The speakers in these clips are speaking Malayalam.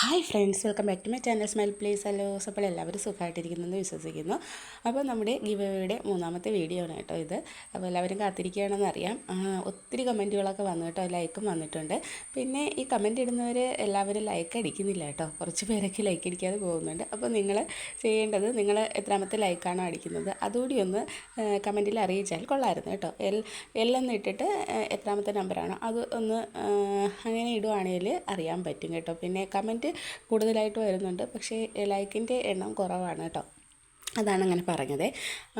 Hi friends welcome back to my channel smile please. Hello അപ്പോൾ എല്ലാവരും സുഖമായിട്ടിരിക്കുന്നെന്ന് വിശ്വസിക്കുന്നു. അപ്പോൾ നമ്മുടെ ഗിവയുടെ മൂന്നാമത്തെ വീഡിയോ ആണ് കേട്ടോ ഇത്. അപ്പോൾ എല്ലാവരും കാത്തിരിക്കുകയാണെന്ന് അറിയാം. ഒത്തിരി കമന്റുകളൊക്കെ വന്നു കേട്ടോ ലൈക്കും വന്നിട്ടുണ്ട്. പിന്നെ ഈ കമന്റ് ഇടുന്നവർ എല്ലാവരും ലൈക്ക് അടിക്കുന്നില്ല കേട്ടോ. കുറച്ച് പേരൊക്കെ ലൈക്ക് അടിക്കാതെ പോകുന്നുണ്ട്. അപ്പോൾ നിങ്ങൾ ചെയ്യേണ്ടത് നിങ്ങൾ എത്രാമത്തെ ലൈക്കാണോ അടിക്കുന്നത്? അതുകൂടി ഒന്ന് കമന്റിൽ അറിയിച്ചാൽ കൊള്ളായിരുന്നു കേട്ടോ. എൽ എല്ലെന്ന് ഇട്ടിട്ട് എത്രാമത്തെ നമ്പറാണോ? അത് ഒന്ന് അങ്ങനെ ഇടുവാണെങ്കിൽ അറിയാൻ പറ്റും കേട്ടോ. പിന്നെ കമന്റ് കൂടുതലായിട്ട് വരുന്നുണ്ട്. പക്ഷേ ലൈക്കിന്റെ എണ്ണം കുറവാണ് കേട്ടോ. അതാണ് അങ്ങനെ പറഞ്ഞത്.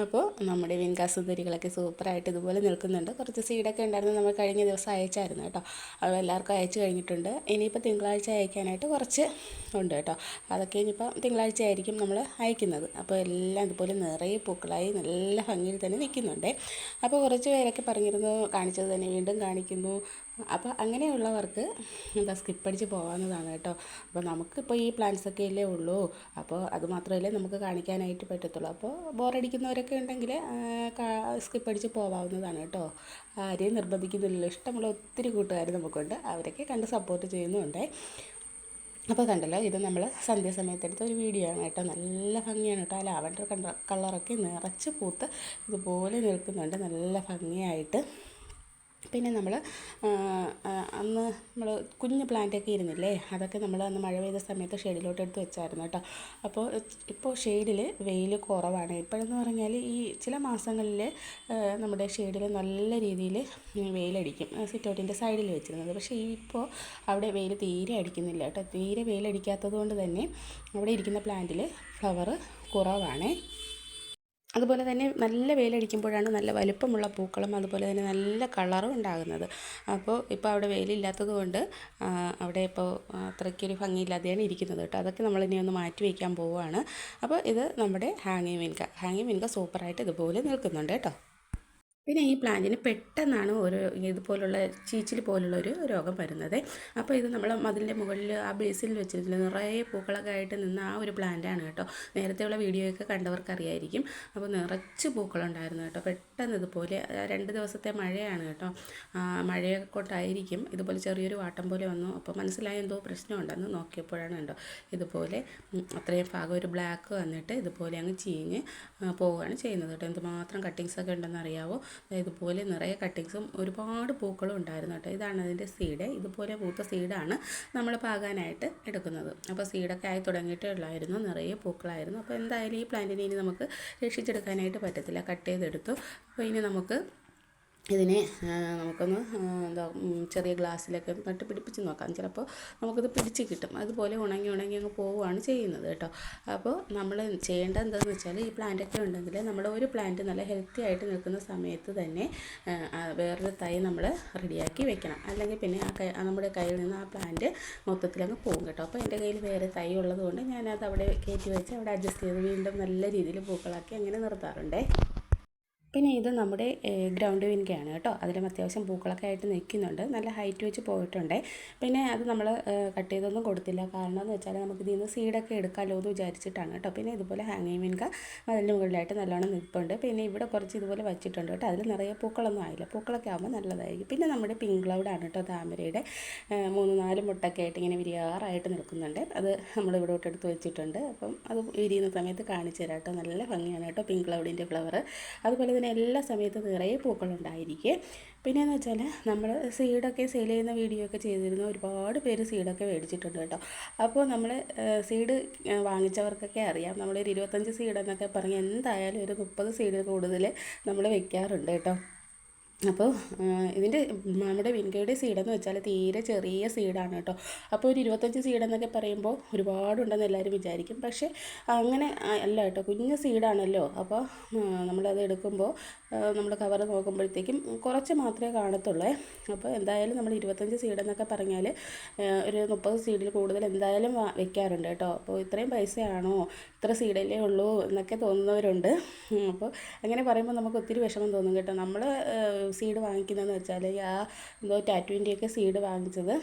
അപ്പോൾ നമ്മുടെ വിൻകാസുന്ദരികളൊക്കെ സൂപ്പറായിട്ട് ഇതുപോലെ നിൽക്കുന്നുണ്ട്. കുറച്ച് സീഡൊക്കെ ഉണ്ടായിരുന്നു. നമ്മൾ കഴിഞ്ഞ ദിവസം അയച്ചായിരുന്നു കേട്ടോ. അത് എല്ലാവർക്കും അയച്ചു കഴിഞ്ഞിട്ടുണ്ട്. ഇനിയിപ്പോൾ തിങ്കളാഴ്ച അയക്കാനായിട്ട് കുറച്ച് ഉണ്ട് കേട്ടോ. അതൊക്കെ ഇനിയിപ്പോൾ തിങ്കളാഴ്ച ആയിരിക്കും നമ്മൾ അയക്കുന്നത്. അപ്പോൾ എല്ലാം ഇതുപോലെ നിറയെ പൂക്കളായി നല്ല ഭംഗിയിൽ തന്നെ നിൽക്കുന്നുണ്ട്. അപ്പോൾ കുറച്ച് പേരൊക്കെ പറഞ്ഞിരുന്നു കാണിച്ചത് തന്നെ വീണ്ടും കാണിക്കുന്നു. അപ്പോൾ അങ്ങനെയുള്ളവർക്ക് എന്താ സ്കിപ്പ് അടിച്ച് പോകാവുന്നതാണ് കേട്ടോ. അപ്പോൾ നമുക്കിപ്പോൾ ഈ പ്ലാൻസൊക്കെ അല്ലേ ഉള്ളൂ. അപ്പോൾ അത് മാത്രമല്ലേ നമുക്ക് കാണിക്കാനായിട്ട് പറ്റത്തുള്ളൂ. അപ്പോൾ ബോറടിക്കുന്നവരൊക്കെ ഉണ്ടെങ്കിൽ സ്കിപ്പ് അടിച്ച് പോകാവുന്നതാണ് കേട്ടോ. ആരെയും നിർബന്ധിക്കുന്നില്ലല്ലോ. ഇഷ്ടമുള്ള ഒത്തിരി കൂട്ടുകാർ നമുക്കുണ്ട്. അവരൊക്കെ കണ്ട് സപ്പോർട്ട് ചെയ്യുന്നുണ്ട്. അപ്പോൾ കണ്ടല്ലോ ഇത് നമ്മൾ സന്ധ്യാസമയത്ത് എടുത്ത ഒരു വീഡിയോ ആണ് കേട്ടോ. നല്ല ഭംഗിയാണ് കേട്ടോ. ആ ലാവൻഡർ കളറൊക്കെ നിറച്ച് പൂത്ത് ഇതുപോലെ നിൽക്കുന്നുണ്ട്. നല്ല ഭംഗിയായിട്ട്. പിന്നെ നമ്മൾ അന്ന് നമ്മൾ കുഞ്ഞ് പ്ലാന്റൊക്കെ ഇരുന്നില്ലേ അതൊക്കെ നമ്മൾ അന്ന് മഴ പെയ്ത സമയത്ത് ഷെയ്ഡിലോട്ട് എടുത്ത് വെച്ചായിരുന്നു കേട്ടോ. അപ്പോൾ ഇപ്പോൾ ഷെയ്ഡിൽ വെയിൽ കുറവാണ്. ഇപ്പോഴെന്ന് പറഞ്ഞാൽ ഈ ചില മാസങ്ങളിൽ നമ്മുടെ ഷെയ്ഡിൽ നല്ല രീതിയിൽ വെയിലടിക്കും. സിറ്റൗട്ടിന്റെ സൈഡിൽ വെച്ചിരുന്നത്. പക്ഷേ ഇപ്പോൾ അവിടെ വെയിൽ തീരെ അടിക്കുന്നില്ല കേട്ടോ. തീരെ വെയിലടിക്കാത്തത് കൊണ്ട് തന്നെ അവിടെ ഇരിക്കുന്ന പ്ലാന്റിൽ ഫ്ലവർ കുറവാണേ. അതുപോലെ തന്നെ നല്ല വെയിലടിക്കുമ്പോഴാണ് നല്ല വലുപ്പമുള്ള പൂക്കളും അതുപോലെ തന്നെ നല്ല കളറും ഉണ്ടാകുന്നത്. അപ്പോൾ ഇപ്പോൾ അവിടെ വെയിലില്ലാത്തത് കൊണ്ട് അവിടെ ഇപ്പോൾ അത്രയ്ക്കൊരു ഭംഗിയില്ലാതെയാണ് ഇരിക്കുന്നത് കേട്ടോ. അതൊക്കെ നമ്മൾ ഇനി ഒന്ന് മാറ്റി വയ്ക്കാൻ പോവുകയാണ്. അപ്പോൾ ഇത് നമ്മുടെ ഹാങ്ങിങ് മിൻക ഹാങ്ങിങ് മിൻക സൂപ്പറായിട്ട് ഇതുപോലെ നിൽക്കുന്നുണ്ട് കേട്ടോ. പിന്നെ ഈ പ്ലാന്റിന് പെട്ടെന്നാണ് ഒരു ഇതുപോലുള്ള ചീച്ചിൽ പോലുള്ള ഒരു രോഗം വരുന്നത്. അപ്പോൾ ഇത് നമ്മൾ മതിലിന്റെ മുകളിൽ ആ ബേസിൽ വെച്ചിട്ടില്ല നിറയെ പൂക്കളൊക്കെ ആയിട്ട് നിന്ന ആ ഒരു പ്ലാന്റാണ് കേട്ടോ. നേരത്തെയുള്ള വീഡിയോയൊക്കെ കണ്ടവർക്ക് അറിയായിരിക്കും അപ്പോൾ നിറച്ച് പൂക്കളുണ്ടായിരുന്നു കേട്ടോ. പെട്ടെന്ന് ഇതുപോലെ രണ്ട് ദിവസത്തെ മഴയാണ് കേട്ടോ. മഴയൊക്കെ മഴയെ കൊണ്ടായിരിക്കും ഇതുപോലെ ചെറിയൊരു വാട്ടം പോലെ വന്നു. അപ്പോൾ മനസ്സിലായ എന്തോ പ്രശ്നമുണ്ടെന്ന് നോക്കിയപ്പോഴാണ് കേട്ടോ ഇതുപോലെ അത്രയും ഭാഗം ഒരു ബ്ലാക്ക് വന്നിട്ട് ഇതുപോലെ അങ്ങ് ചീഞ്ഞ് പോവുകയാണ് ചെയ്യുന്നത് കേട്ടോ. എന്തുമാത്രം കട്ടിങ്സൊക്കെ ഉണ്ടെന്ന് അറിയാവോ? ഇതുപോലെ നിറയെ കട്ടിങ്സും ഒരുപാട് പൂക്കളും ഉണ്ടായിരുന്നു കേട്ടോ. ഇതാണ് അതിന്റെ സീഡ് ഇതുപോലെ പൂത്ത സീഡാണ് നമ്മൾ പാകാനായിട്ട് എടുക്കുന്നത്. അപ്പോൾ സീഡൊക്കെ ആയി തുടങ്ങിയിട്ടേ ഉള്ളായിരുന്നു നിറയെ പൂക്കളായിരുന്നു. അപ്പോൾ എന്തായാലും ഈ പ്ലാന്റിനെ ഇനി നമുക്ക് രക്ഷിച്ചെടുക്കാനായിട്ട് പറ്റത്തില്ല. കട്ട് ചെയ്തെടുത്തു. അപ്പോൾ ഇനി നമുക്ക് ഇതിനെ നമുക്കൊന്ന് എന്താ ചെറിയ ഗ്ലാസ്സിലൊക്കെ നട്ട് പിടിപ്പിച്ച് നോക്കാം. ചിലപ്പോൾ നമുക്കത് പിടിച്ച് കിട്ടും. അതുപോലെ ഉണങ്ങി ഉണങ്ങി അങ്ങ് പോവുകയാണ് ചെയ്യുന്നത് കേട്ടോ. അപ്പോൾ നമ്മൾ ചെയ്യേണ്ടത് എന്താണെന്ന് വെച്ചാൽ ഈ പ്ലാന്റൊക്കെ ഉണ്ടെങ്കിൽ നമ്മൾ ഒരു പ്ലാന്റ് നല്ല ഹെൽത്തി ആയിട്ട് നിൽക്കുന്ന സമയത്ത് തന്നെ വേറൊരു തൈ നമ്മൾ റെഡിയാക്കി വെക്കണം. അല്ലെങ്കിൽ പിന്നെ ആ കൈ നമ്മുടെ കയ്യിൽ നിന്ന് ആ പ്ലാന്റ് മൊത്തത്തിലങ്ങ് പോകും കേട്ടോ. അപ്പോൾ എന്റെ കയ്യിൽ വേറെ തൈ ഉള്ളതുകൊണ്ട് ഞാനത് അവിടെ കയറ്റി വെച്ച് അവിടെ അഡ്ജസ്റ്റ് ചെയ്ത് വീണ്ടും നല്ല രീതിയിൽ പൂക്കളാക്കി അങ്ങനെ നിർത്താറുണ്ടേ. പിന്നെ ഇത് നമ്മുടെ ഗ്രൗണ്ട് വിൻകയാണ് കേട്ടോ. അതിലും അത്യാവശ്യം പൂക്കളൊക്കെ ആയിട്ട് നിൽക്കുന്നുണ്ട്. നല്ല ഹൈറ്റ് വെച്ച് പോയിട്ടുണ്ട്. പിന്നെ അത് നമ്മൾ കട്ട് ചെയ്തൊന്നും കൊടുത്തില്ല. കാരണം എന്ന് വെച്ചാൽ നമുക്ക് ഇതിൽ നിന്ന് സീഡൊക്കെ എടുക്കാമല്ലോ എന്ന് വിചാരിച്ചിട്ടാണ് കേട്ടോ. പിന്നെ ഇതുപോലെ ഹാങ്ങിങ് വിൻക അതിന്റെ മുകളിലായിട്ട് നല്ലോണം നിൽപ്പുണ്ട്. പിന്നെ ഇവിടെ കുറച്ച് ഇതുപോലെ വെച്ചിട്ടുണ്ട് കേട്ടോ. അതിൽ നിറയെ പൂക്കളൊന്നും ആയില്ല. പൂക്കളൊക്കെ ആകുമ്പോൾ നല്ലതായിരിക്കും. പിന്നെ നമ്മുടെ പിങ്ക് ക്ലൗഡാണ് കേട്ടോ താമരയുടെ. മൂന്ന് നാല് മുട്ടൊക്കെ ആയിട്ട് ഇങ്ങനെ വിരിയാറായിട്ട് നിൽക്കുന്നുണ്ട്. അത് നമ്മൾ ഇവിടെ എടുത്ത് വെച്ചിട്ടുണ്ട്. അപ്പം അത് വിരിയുന്ന സമയത്ത് കാണിച്ചു തരാം കേട്ടോ. നല്ല ഭംഗിയാണ് കേട്ടോ പിങ്ക് ക്ലൗഡിന്റെ ഫ്ലവർ അതുപോലെ തന്നെ എല്ലാ സമയത്തും നിറയെ പൂക്കളുണ്ടായിരിക്കും. പിന്നെയെന്ന് വെച്ചാൽ നമ്മൾ സീഡൊക്കെ സെയിൽ ചെയ്യുന്ന വീഡിയോ ഒക്കെ ചെയ്തിരുന്ന ഒരുപാട് പേര് സീഡൊക്കെ മേടിച്ചിട്ടുണ്ട് കേട്ടോ. അപ്പോൾ നമ്മൾ സീഡ് വാങ്ങിച്ചവർക്കൊക്കെ അറിയാം. നമ്മളൊരു ഇരുപത്തഞ്ച് സീഡ് എന്നൊക്കെ പറഞ്ഞ് എന്തായാലും ഒരു മുപ്പത് സീഡ് കൂടുതൽ നമ്മൾ വെക്കാറുണ്ട് കേട്ടോ. അപ്പോൾ ഇതിന്റെ നമ്മുടെ വിൻകയുടെ സീഡെന്ന് വെച്ചാൽ തീരെ ചെറിയ സീഡാണ് കേട്ടോ. അപ്പോൾ ഒരു ഇരുപത്തഞ്ച് സീഡെന്നൊക്കെ പറയുമ്പോൾ ഒരുപാടുണ്ടെന്ന് എല്ലാവരും വിചാരിക്കും. പക്ഷേ അങ്ങനെ അല്ല കേട്ടോ കുഞ്ഞ് സീഡാണല്ലോ. അപ്പോൾ നമ്മളത് എടുക്കുമ്പോൾ നമ്മൾ കവർ നോക്കുമ്പോഴത്തേക്കും കുറച്ച് മാത്രമേ കാണത്തുള്ളൂ. അപ്പോൾ എന്തായാലും നമ്മൾ ഇരുപത്തഞ്ച് സീഡെന്നൊക്കെ പറഞ്ഞാൽ ഒരു മുപ്പത് സീഡിൽ കൂടുതൽ എന്തായാലും വെക്കാറുണ്ട് കേട്ടോ. അപ്പോൾ ഇത്രയും പൈസയാണോ? ഇത്ര സീഡല്ലേ ഉള്ളൂ എന്നൊക്കെ തോന്നുന്നവരുണ്ട്. അപ്പോൾ അങ്ങനെ പറയുമ്പോൾ നമുക്ക് ഒത്തിരി വിഷമം തോന്നും കേട്ടോ. നമ്മൾ സീഡ് വാങ്ങിക്കുന്നതെന്ന് വെച്ചാൽ ആ എന്തോ ടാറ്റുവിന്റെയൊക്കെ സീഡ് വാങ്ങിച്ചത്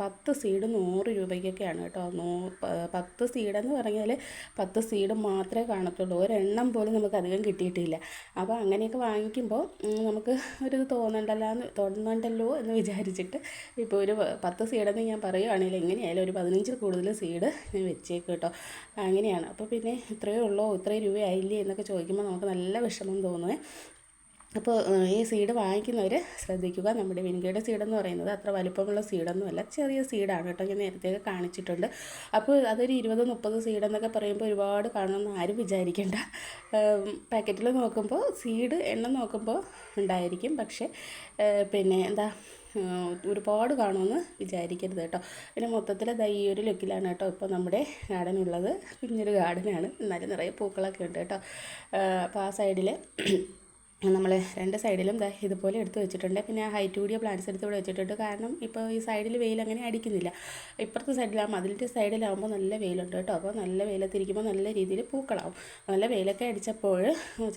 പത്ത് സീഡ് നൂറ് രൂപയ്ക്കൊക്കെയാണ് കേട്ടോ. നൂ പത്ത് സീഡെന്ന് പറഞ്ഞാൽ പത്ത് സീഡ് മാത്രമേ കാണത്തുള്ളൂ. ഒരെണ്ണം പോലും നമുക്ക് അധികം കിട്ടിയിട്ടില്ല. അപ്പോൾ അങ്ങനെയൊക്കെ വാങ്ങിക്കുമ്പോൾ നമുക്ക് ഒരു തോന്നണ്ടല്ലോ തോന്നണ്ടല്ലോ എന്ന് വിചാരിച്ചിട്ട് ഇപ്പോൾ ഒരു പത്ത് സീഡെന്ന് ഞാൻ പറയുകയാണെങ്കിൽ എങ്ങനെയായാലും ഒരു പതിനഞ്ചിൽ കൂടുതൽ സീഡ് ഞാൻ വെച്ചേക്കും കേട്ടോ. അങ്ങനെയാണ്. അപ്പോൾ പിന്നെ ഇത്രയേ ഉള്ളൂ? ഇത്രയും രൂപയായില്ലേ എന്നൊക്കെ ചോദിക്കുമ്പോൾ നമുക്ക് നല്ല വിഷമം തോന്നുന്നത് അപ്പോൾ ഈ സീഡ് വാങ്ങിക്കുന്നവർ ശ്രദ്ധിക്കുക. നമ്മുടെ വിൻഗയുടെ സീഡെന്ന് പറയുന്നത് അത്ര വലിപ്പമുള്ള സീഡൊന്നുമല്ല. ചെറിയ സീഡാണ് കേട്ടോ. ഞാൻ നേരത്തെ കാണിച്ചിട്ടുണ്ട്. അപ്പോൾ അതൊരു ഇരുപത് മുപ്പത് സീഡെന്നൊക്കെ പറയുമ്പോൾ ഒരുപാട് കാണുമെന്ന് ആരും വിചാരിക്കേണ്ട. പാക്കറ്റിൽ നോക്കുമ്പോൾ സീഡ് എണ്ണം നോക്കുമ്പോൾ ഉണ്ടായിരിക്കും. പക്ഷേ പിന്നെ എന്താ ഒരുപാട് കാണുമെന്ന് വിചാരിക്കരുത് കേട്ടോ. പിന്നെ മൊത്തത്തിൽ ദാ ഈ ഒരു ലുക്കിലാണ് കേട്ടോ ഇപ്പോൾ നമ്മുടെ ഗാർഡൻ ഉള്ളത് കുഞ്ഞൊരു ഗാർഡനാണ്. എന്നാലും നിറയെ പൂക്കളൊക്കെ ഉണ്ട് കേട്ടോ. അപ്പോൾ ആ സൈഡിൽ നമ്മൾ രണ്ട് സൈഡിലും ഇതുപോലെ എടുത്ത് വെച്ചിട്ടുണ്ട്. പിന്നെ ഹൈറ്റ് കൂടിയ പ്ലാന്റ്സ് എടുത്ത് ഇവിടെ വെച്ചിട്ടുണ്ട്. കാരണം ഇപ്പോൾ ഈ സൈഡിൽ വെയിൽ അങ്ങനെ അടിക്കുന്നില്ല. ഇപ്പുറത്തെ സൈഡിലാകുമ്പോൾ അതിന്റെ സൈഡിലാകുമ്പോൾ നല്ല വെയിലുണ്ട് കേട്ടോ. അപ്പോൾ നല്ല വെയിലത്തിരിക്കുമ്പോൾ നല്ല രീതിയിൽ പൂക്കളാവും. നല്ല വെയിലൊക്കെ അടിച്ചപ്പോൾ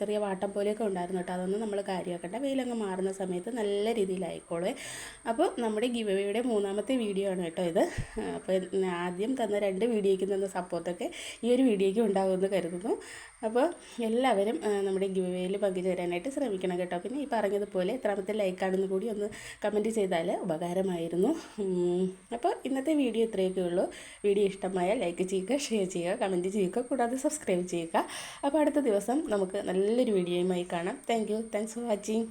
ചെറിയ വാട്ടം പോലെയൊക്കെ ഉണ്ടായിരുന്നു കേട്ടോ. അതൊന്നും നമ്മൾ കാര്യമാക്കണ്ട. വെയിലങ്ങ് മാറുന്ന സമയത്ത് നല്ല രീതിയിലായിക്കോളേ. അപ്പോൾ നമ്മുടെ ഗിവയുടെ മൂന്നാമത്തെ വീഡിയോ ആണ് കേട്ടോ ഇത്. അപ്പോൾ ആദ്യം തന്ന രണ്ട് വീഡിയോയ്ക്ക് തന്ന സപ്പോർട്ടൊക്കെ ഈ ഒരു വീഡിയോയ്ക്ക് ഉണ്ടാകുമെന്ന് കരുതുന്നു. അപ്പോൾ എല്ലാവരും നമ്മുടെ ഗിവയിൽ പങ്കുചേരാനായിട്ട് ശ്രമിക്കണം കേട്ടോ. പിന്നെ ഈ പറഞ്ഞതുപോലെ എത്രാമത്തെ ലൈക്കാണെന്ന് കൂടി ഒന്ന് കമന്റ് ചെയ്താൽ ഉപകാരമായിരുന്നു. അപ്പോൾ ഇന്നത്തെ വീഡിയോ ഇത്രയൊക്കെ ഉള്ളൂ. വീഡിയോ ഇഷ്ടമായ ലൈക്ക് ചെയ്യുക ഷെയർ ചെയ്യുക കമന്റ് ചെയ്യുക കൂടാതെ സബ്സ്ക്രൈബ് ചെയ്യുക. അപ്പോൾ അടുത്ത ദിവസം നമുക്ക് നല്ലൊരു വീഡിയോയുമായി കാണാം. Thank you thanks for watching